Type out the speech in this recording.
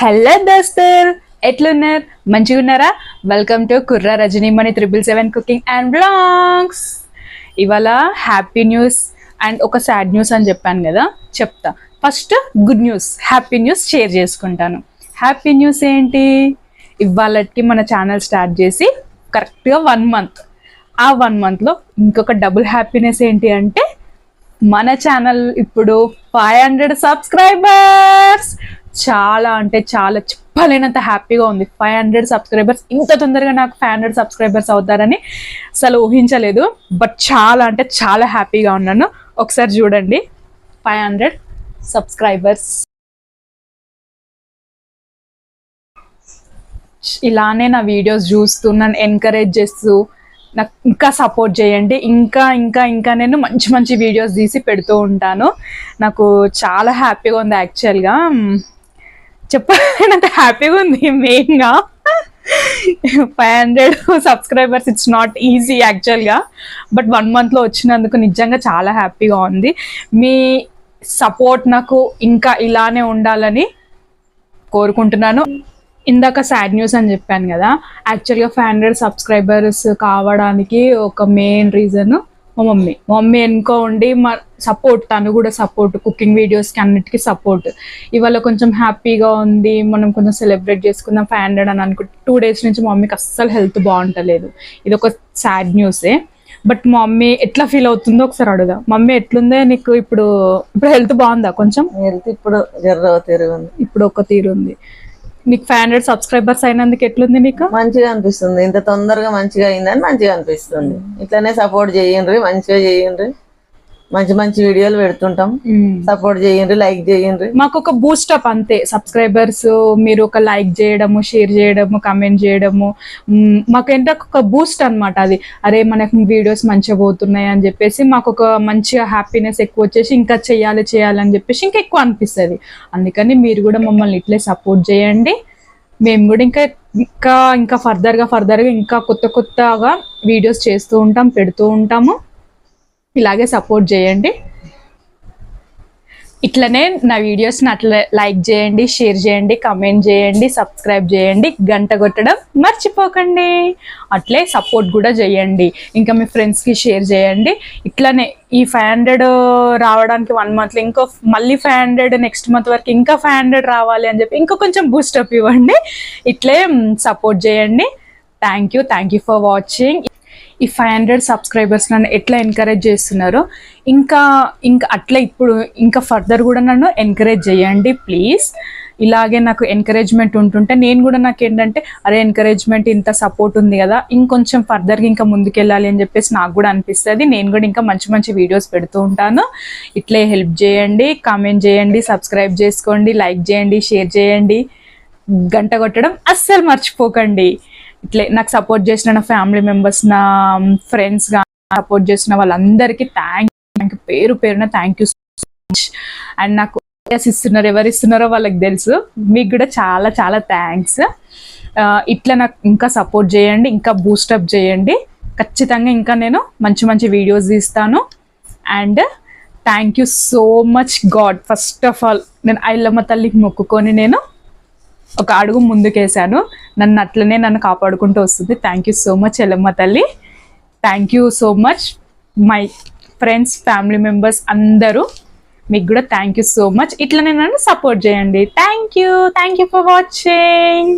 Hello దోస్తర్ ఎట్లున్నారు? మంచిగా ఉన్నారా welcome to Kurra Rajanimani triple seven cooking and blogs ఇవాళ హ్యాపీ న్యూస్ అండ్ ఒక సాడ్ న్యూస్ అని చెప్పాను కదా చెప్తా. First good news happy news share చేసుకుంటాను. హ్యాపీ న్యూస్ ఏంటి? ఇవాళకి మన ఛానల్ స్టార్ట్ చేసి కరెక్ట్గా వన్ మంత్ ఆ వన్ మంత్లో ఇంకొక డబుల్ హ్యాపీనెస్ ఏంటి అంటే మన ఛానల్ ఇప్పుడు ఫైవ్ హండ్రెడ్ సబ్స్క్రైబర్స్ చాలా అంటే చాలా చెప్పలేనంత హ్యాపీగా ఉంది. ఫైవ్ హండ్రెడ్ సబ్స్క్రైబర్స్ ఇంత తొందరగా నాకు ఫైవ్ హండ్రెడ్ సబ్స్క్రైబర్స్ అవుతారని అసలు ఊహించలేదు. బట్ చాలా అంటే చాలా హ్యాపీగా ఉన్నాను. ఒకసారి చూడండి. ఫైవ్ హండ్రెడ్ సబ్స్క్రైబర్స్ ఇలానే నా వీడియోస్ చూస్తూ నన్ను ఎంకరేజ్ చేస్తూ నాకు ఇంకా సపోర్ట్ చేయండి. ఇంకా ఇంకా ఇంకా నేను మంచి మంచి వీడియోస్ తీసి పెడుతూ ఉంటాను. నాకు చాలా హ్యాపీగా ఉంది యాక్చువల్గా చెప్పాలంటే హ్యాపీగా ఉంది మెయిన్గా. Five hundred subscribers it's not easy యాక్చువల్గా బట్ వన్ మంత్లో వచ్చినందుకు నిజంగా చాలా హ్యాపీగా ఉంది. మీ సపోర్ట్ నాకు ఇంకా ఇలానే ఉండాలని కోరుకుంటున్నాను. ఇందాక సాడ్ న్యూస్ అని చెప్పాను కదా. యాక్చువల్గా ఫైవ్ హండ్రెడ్ సబ్స్క్రైబర్స్ కావడానికి ఒక మెయిన్ రీజన్ మా మమ్మీ. మా మమ్మీ ఎనుకో ఉండి మా సపోర్ట్ తను కూడా సపోర్ట్ కుకింగ్ వీడియోస్కి అన్నిటికీ సపోర్ట్ ఇవాళ కొంచెం హ్యాపీగా ఉంది మనం కొంచెం సెలబ్రేట్ చేసుకుందాం ఫైవ్ హండ్రెడ్ అని అనుకుంటే టూ డేస్ నుంచి మా మమ్మీకి అస్సలు హెల్త్ బాగుంటలేదు. ఇది ఒక సాడ్ న్యూసే బట్ మా మమ్మీ ఎట్లా ఫీల్ అవుతుందో ఒకసారి అడుగుదా. మమ్మీ ఎట్లుందే నీకు ఇప్పుడు ఇప్పుడు హెల్త్ బాగుందా కొంచెం? హెల్త్ ఇప్పుడు జర్ర తిరుగుంది ఇప్పుడు ఒక తీరు ఉంది. నీకు ఫైవ్ హండ్రెడ్ సబ్స్క్రైబర్స్ అయినందుకు ఎట్లుంది నీకు మంచిగా అనిపిస్తుంది. ఇంత తొందరగా మంచిగా అయిందని మంచిగా అనిపిస్తుంది. ఇట్లానే సపోర్ట్ చేయండి మంచిగా చేయండి. మంచి మంచి వీడియోలు పెడుతుంటాం. సపోర్ట్ చేయండి లైక్ చేయండి. మాకు ఒక బూస్టప్ అంతే సబ్స్క్రైబర్స్ మీరు ఒక లైక్ చేయడము షేర్ చేయడము కమెంట్ చేయడము. మాకు ఏంటంటే ఒక బూస్ట్ అన్నమాట అది. అరే మనకు వీడియోస్ మంచిగా పోతున్నాయి అని చెప్పేసి మాకు ఒక మంచిగా హ్యాపీనెస్ ఎక్కువ వచ్చేసి ఇంకా చేయాలి చేయాలి అని చెప్పేసి ఇంకా ఎక్కువ అనిపిస్తుంది. అందుకని మీరు కూడా మమ్మల్ని ఇట్లే సపోర్ట్ చేయండి. మేము కూడా ఇంకా ఇంకా ఇంకా ఫర్దర్గా ఫర్దర్గా ఇంకా కొత్త కొత్తగా వీడియోస్ చేస్తూ ఉంటాం పెడుతూ ఉంటాము. ఇలాగే సపోర్ట్ చేయండి. ఇట్లనే నా వీడియోస్ని అట్లా లైక్ చేయండి షేర్ చేయండి కమెంట్ చేయండి సబ్స్క్రైబ్ చేయండి గంట కొట్టడం మర్చిపోకండి. అట్లే సపోర్ట్ కూడా చేయండి. ఇంకా మీ ఫ్రెండ్స్కి షేర్ చేయండి. ఇట్లనే ఈ ఫైవ్ హండ్రెడ్ రావడానికి వన్ మంత్లో ఇంకో మళ్ళీ ఫైవ్ హండ్రెడ్ నెక్స్ట్ మంత్ వరకు ఇంకా ఫైవ్ హండ్రెడ్ రావాలి అని చెప్పి ఇంకా కొంచెం బూస్టప్ ఇవ్వండి. ఇట్లే సపోర్ట్ చేయండి. Thank you thank you for watching ఈ ఫైవ్ హండ్రెడ్ సబ్స్క్రైబర్స్ నన్ను ఎట్లా ఎంకరేజ్ చేస్తున్నారో ఇంకా ఇంకా అట్లా ఇప్పుడు ఇంకా ఫర్దర్ కూడా నన్ను ఎంకరేజ్ చేయండి ప్లీజ్ ఇలాగే నాకు ఎంకరేజ్మెంట్ ఉంటుంటే నేను కూడా నాకు ఏంటంటే అరే ఎంకరేజ్మెంట్ ఇంత సపోర్ట్ ఉంది కదా ఇంకొంచెం ఫర్దర్గా ఇంకా ముందుకెళ్ళాలి అని చెప్పేసి నాకు కూడా అనిపిస్తుంది. నేను కూడా ఇంకా మంచి మంచి వీడియోస్ పెడుతూ ఉంటాను. ఇట్లే హెల్ప్ చేయండి కామెంట్ చేయండి సబ్స్క్రైబ్ చేసుకోండి లైక్ చేయండి షేర్ చేయండి. గంట కొట్టడం అస్సలు మర్చిపోకండి. ఇట్లే నాకు సపోర్ట్ చేసిన నా ఫ్యామిలీ మెంబర్స్ నా ఫ్రెండ్స్గా సపోర్ట్ చేసిన వాళ్ళందరికీ థ్యాంక్ థ్యాంక్ పేరు పేరున thank you so much and నాకు ఇస్తున్నారు ఎవరు ఇస్తున్నారో వాళ్ళకి తెలుసు. మీకు కూడా చాలా చాలా థ్యాంక్స్ ఇట్లా నాకు ఇంకా సపోర్ట్ చేయండి ఇంకా బూస్టప్ చేయండి. ఖచ్చితంగా ఇంకా నేను మంచి మంచి వీడియోస్ తీస్తాను. And thank you so much God first of all నేను ఐలమ్మ తల్లికి మొక్కుకొని నేను ఒక అడుగు ముందుకేసాను నన్ను అట్లనే నన్ను కాపాడుకుంటూ వస్తుంది. Thank you so much Yellamma తల్లి. Thank you so much my friends family members అందరూ. మీకు కూడా థ్యాంక్ యూ సో మచ్ ఇట్లనే నన్ను సపోర్ట్ చేయండి. Thank you thank you for watching